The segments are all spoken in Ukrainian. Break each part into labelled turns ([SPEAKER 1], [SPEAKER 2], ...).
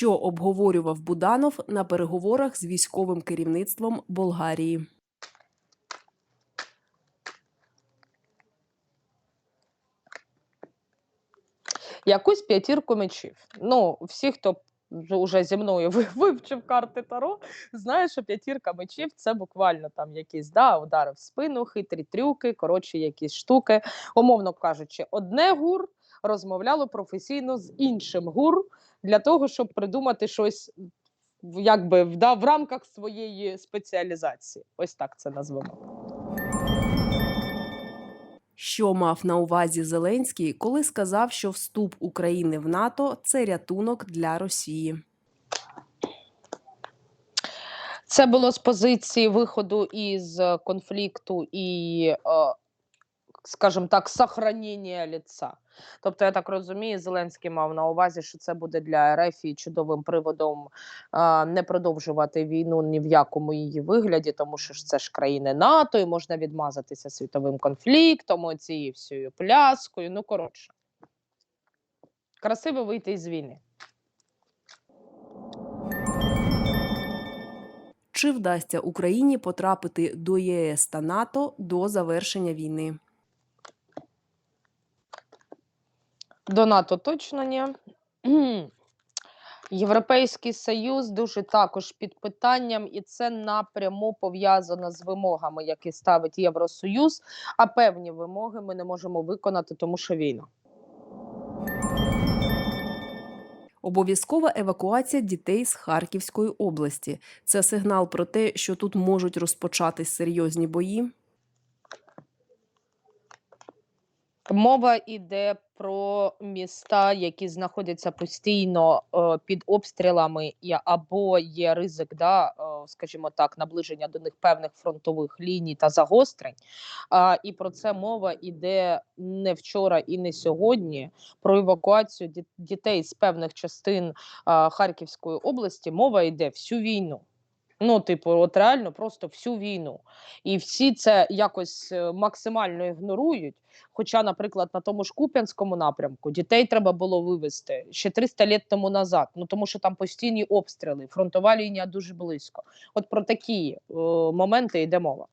[SPEAKER 1] Що обговорював Буданов на переговорах з військовим керівництвом Болгарії?
[SPEAKER 2] якусь п'ятірку мечів. Ну, всі, хто вже зі мною вивчив карти Таро, знає, що п'ятірка мечів це буквально там якісь да, удари в спину, хитрі трюки, коротше, якісь штуки. Умовно кажучи, одне гур розмовляло професійно з іншим гур для того, щоб придумати щось. Якби в, да, в рамках своєї спеціалізації, ось так це назвемо.
[SPEAKER 1] Що мав на увазі Зеленський, коли сказав, що вступ України в НАТО це рятунок для Росії?
[SPEAKER 2] Це було з позиції виходу із е, конфлікту і, е, скажімо так, сохранення ліца. Тобто, я так розумію, Зеленський мав на увазі, що це буде для РФ і чудовим приводом е, не продовжувати війну ні в якому її вигляді, тому що ж це ж країни НАТО, і можна відмазатися світовим конфліктом, цією всією пляскою. Ну, коротше, красиво вийти із війни.
[SPEAKER 1] Чи вдасться Україні потрапити до ЄС та НАТО до завершення війни?
[SPEAKER 2] До НАТО точно ні. Європейський Союз дуже також під питанням, і це напряму пов'язано з вимогами, які ставить Євросоюз. А певні вимоги ми не можемо виконати, тому що війна.
[SPEAKER 1] Обов'язкова евакуація дітей з Харківської області. Це сигнал про те, що тут можуть розпочатись серйозні бої.
[SPEAKER 2] Мова йде про міста, які знаходяться постійно е, під обстрілами, або є ризик, да, е, скажімо так, наближення до них певних фронтових ліній та загострень. А, і про це мова йде не вчора і не сьогодні. Про евакуацію дітей з певних частин а, Харківської області мова йде всю війну. Ну, типу, от реально просто всю війну. І всі це якось е, максимально ігнорують. Хоча, наприклад, на тому ж Куп'янському напрямку дітей треба було вивезти ще 300 літ тому назад. Ну тому що там постійні обстріли, фронтова лінія дуже близько. От про такі е, моменти йде мова.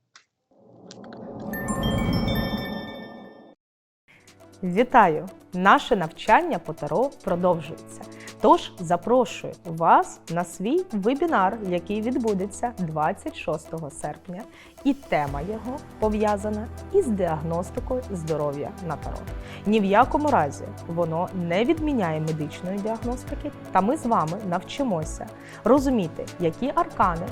[SPEAKER 3] Вітаю! Наше навчання по Таро продовжується. Тож запрошую вас на свій вебінар, який відбудеться 26 серпня, і тема його пов'язана із діагностикою здоров'я на Таро. Ні в якому разі воно не відміняє медичної діагностики, та ми з вами навчимося розуміти, які аркани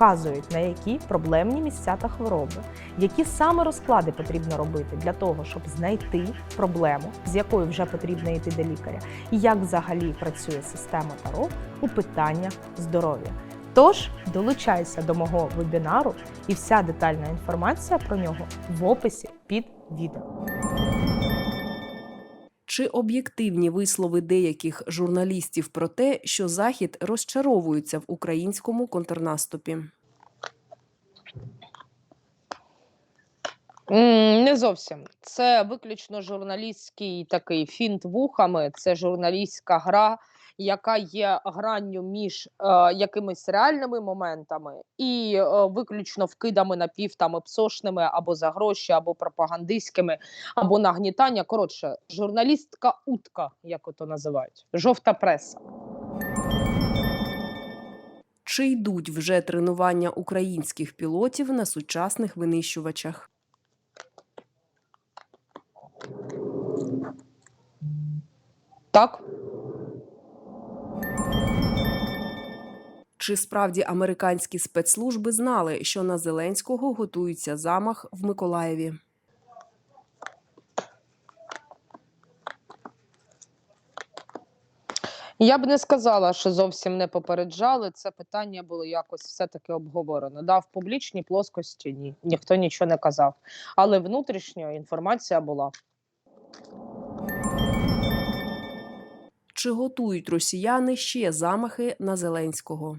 [SPEAKER 3] вказують на які проблемні місця та хвороби, які саме розклади потрібно робити для того, щоб знайти проблему, з якою вже потрібно йти до лікаря, і як взагалі працює система Таро у питаннях здоров'я. Тож долучайся до мого вебінару, і вся детальна інформація про нього в описі під відео.
[SPEAKER 1] Чи об'єктивні вислови деяких журналістів про те, що Захід розчаровується в українському контрнаступі?
[SPEAKER 2] Не зовсім. Це виключно журналістський такий фінт вухами, це журналістська гра, яка є гранню між е, якимись реальними моментами і е, виключно вкидами напів там псошними або за гроші, або пропагандистськими, або нагнітання. Коротше, журналістка утка, як ото називають, жовта преса.
[SPEAKER 1] Чи йдуть вже тренування українських пілотів на сучасних винищувачах?
[SPEAKER 2] Так,
[SPEAKER 1] Чи справді американські спецслужби знали, що на Зеленського готується замах в Миколаєві?
[SPEAKER 2] Я б не сказала, що зовсім не попереджали. Це питання було якось все-таки обговорено. Да, в публічній плоскості ні, ніхто нічого не казав. Але внутрішньо інформація була.
[SPEAKER 1] Чи готують росіяни ще замахи на Зеленського?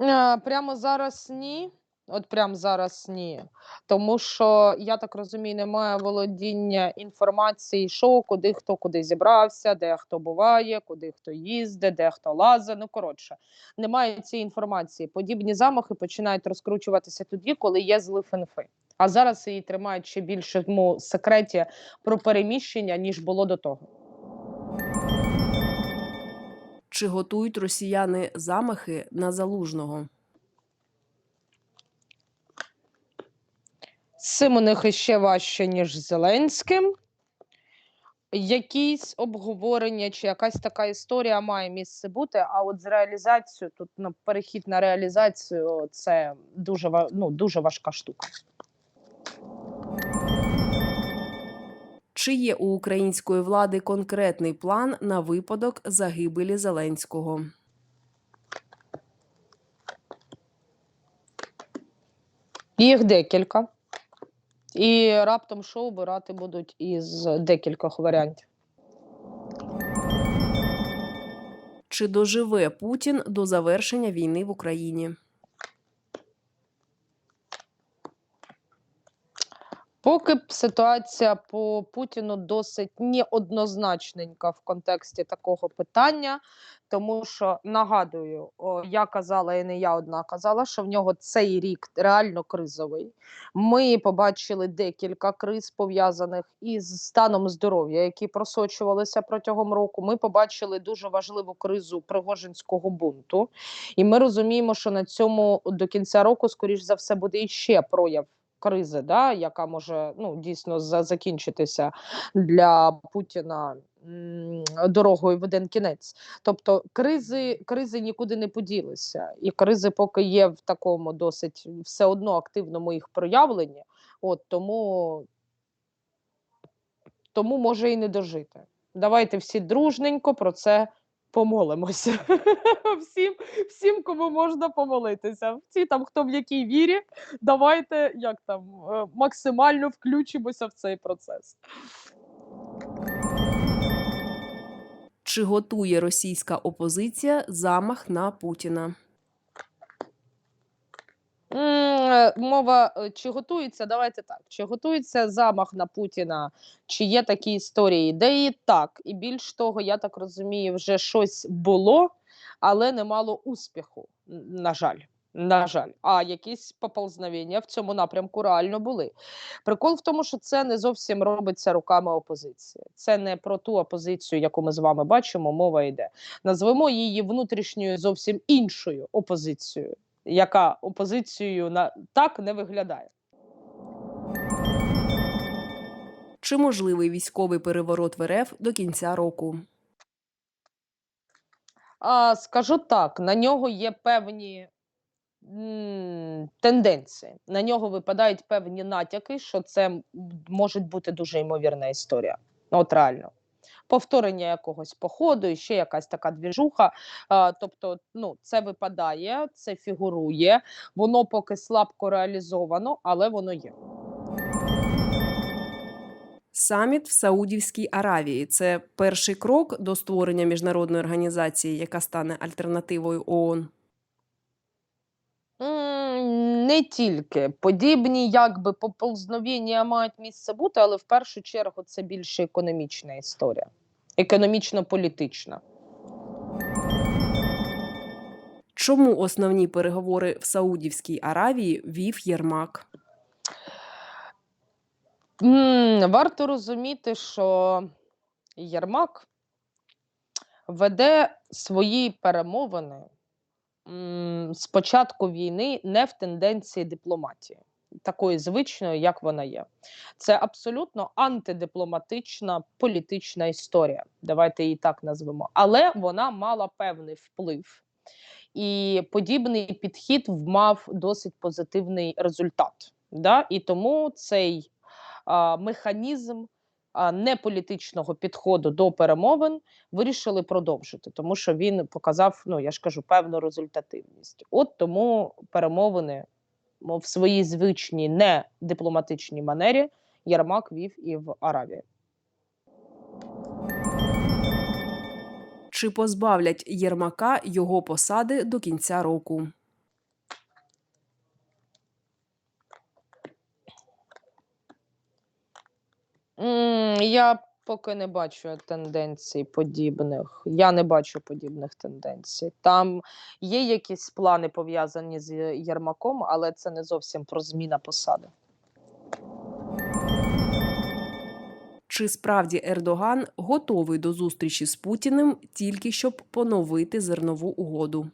[SPEAKER 2] Е, Прямо зараз ні. От прям зараз ні. Тому що, я так розумію, немає володіння інформації, що, куди хто куди зібрався, де хто буває, куди хто їздить, де хто лазить. Ну, коротше, немає цієї інформації. Подібні замахи починають розкручуватися тоді, коли є злив інфи. А зараз її тримають ще більшому секреті про переміщення, ніж було до того.
[SPEAKER 1] Чи готують росіяни замахи на залужного?
[SPEAKER 2] З цим у них іще важче, ніж Зеленським. Якісь обговорення чи якась така історія має місце бути. А от з реалізацією, тут ну, перехід на реалізацію це дуже, ну, дуже важка штука.
[SPEAKER 1] Чи є у української влади конкретний план на випадок загибелі Зеленського?
[SPEAKER 2] Їх декілька. І раптом що обирати будуть із декількох варіантів.
[SPEAKER 1] Чи доживе Путін до завершення війни в Україні?
[SPEAKER 2] Поки ситуація по Путіну досить неоднозначненька в контексті такого питання, тому що нагадую, о, я казала і не я одна казала, що в нього цей рік реально кризовий. Ми побачили декілька криз пов'язаних із станом здоров'я, які просочувалися протягом року. Ми побачили дуже важливу кризу Пригожинського бунту, і ми розуміємо, що на цьому до кінця року, скоріш за все, буде іще прояв кризи, да, яка може ну, дійсно закінчитися для Путіна дорогою в один кінець. Тобто кризи, кризи нікуди не поділися, і кризи поки є в такому досить все одно активному їх проявленні. От тому, тому може і не дожити. Давайте всі дружненько про це помолимося. всім, всім, кому можна помолитися. Всі там, хто в якій вірі, давайте як там е, максимально включимося в цей процес.
[SPEAKER 1] Чи готує російська опозиція замах на Путіна?
[SPEAKER 2] М, е, Мова е, чи готується? Давайте так. Чи готується замах на Путіна? Чи є такі історії? Де так, і більш того, я так розумію, вже щось було, але не мало успіху. На жаль. На жаль, а якісь поползновення в цьому напрямку реально були. Прикол в тому, що це не зовсім робиться руками опозиції. Це не про ту опозицію, яку ми з вами бачимо, мова йде. Назвемо її внутрішньою зовсім іншою опозицією яка опозицією на так не виглядає.
[SPEAKER 1] Чи можливий військовий переворот в РФ до кінця року?
[SPEAKER 2] А, скажу так, на нього є певні м, тенденції. На нього випадають певні натяки, що це може бути дуже ймовірна історія. От реально. Повторення якогось походу, і ще якась така двіжуха. Тобто, ну, це випадає, це фігурує, воно поки слабко реалізовано, але воно є.
[SPEAKER 1] Саміт в Саудівській Аравії це перший крок до створення міжнародної організації, яка стане альтернативою ООН.
[SPEAKER 2] Не тільки подібні, якби поползновіння мають місце бути, але в першу чергу це більше економічна історія, економічно-політична.
[SPEAKER 1] Чому основні переговори в Саудівській Аравії вів Єрмак?
[SPEAKER 2] Варто розуміти, що Єрмак веде свої перемовини з початку війни не в тенденції дипломатії, такої звичної, як вона є. Це абсолютно антидипломатична політична історія. Давайте її так назвемо. Але вона мала певний вплив. І подібний підхід мав досить позитивний результат. Да? І тому цей а, механізм неполітичного підходу до перемовин вирішили продовжити, тому що він показав, ну я ж кажу, певну результативність. От тому перемовини мов, в своїй звичній не дипломатичній манері Єрмак вів і в Аравії.
[SPEAKER 1] Чи позбавлять Єрмака його посади до кінця року?
[SPEAKER 2] Я поки не бачу тенденцій подібних. Я не бачу подібних тенденцій. Там є якісь плани пов'язані з Єрмаком, але це не зовсім про зміна посади.
[SPEAKER 1] Чи справді Ердоган готовий до зустрічі з Путіним тільки щоб поновити зернову угоду?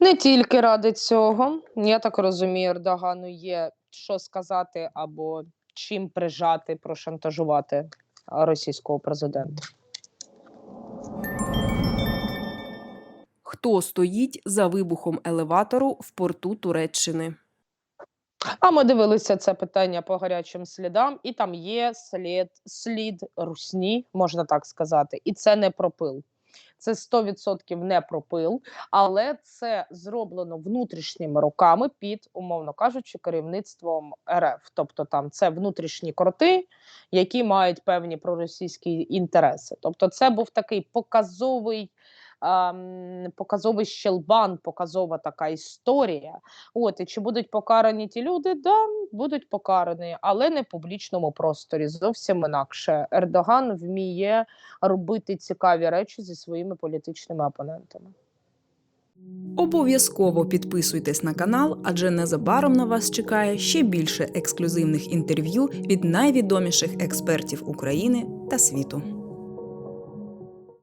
[SPEAKER 2] Не тільки ради цього. Я так розумію, Ердогану є що сказати або чим прижати, прошантажувати російського президента.
[SPEAKER 1] Хто стоїть за вибухом елеватору в порту Туреччини?
[SPEAKER 2] А ми дивилися це питання по гарячим слідам, і там є слід, слід русні, можна так сказати, і це не пропил. Це 100% не пропил, але це зроблено внутрішніми руками під, умовно кажучи, керівництвом РФ. Тобто там це внутрішні кроти, які мають певні проросійські інтереси. Тобто, це був такий показовий. Показовий щелбан, показова така історія. От і чи будуть покарані ті люди? Да, будуть покарані, але не в публічному просторі. Зовсім інакше. Ердоган вміє робити цікаві речі зі своїми політичними опонентами.
[SPEAKER 4] Обов'язково підписуйтесь на канал, адже незабаром на вас чекає ще більше ексклюзивних інтерв'ю від найвідоміших експертів України та світу.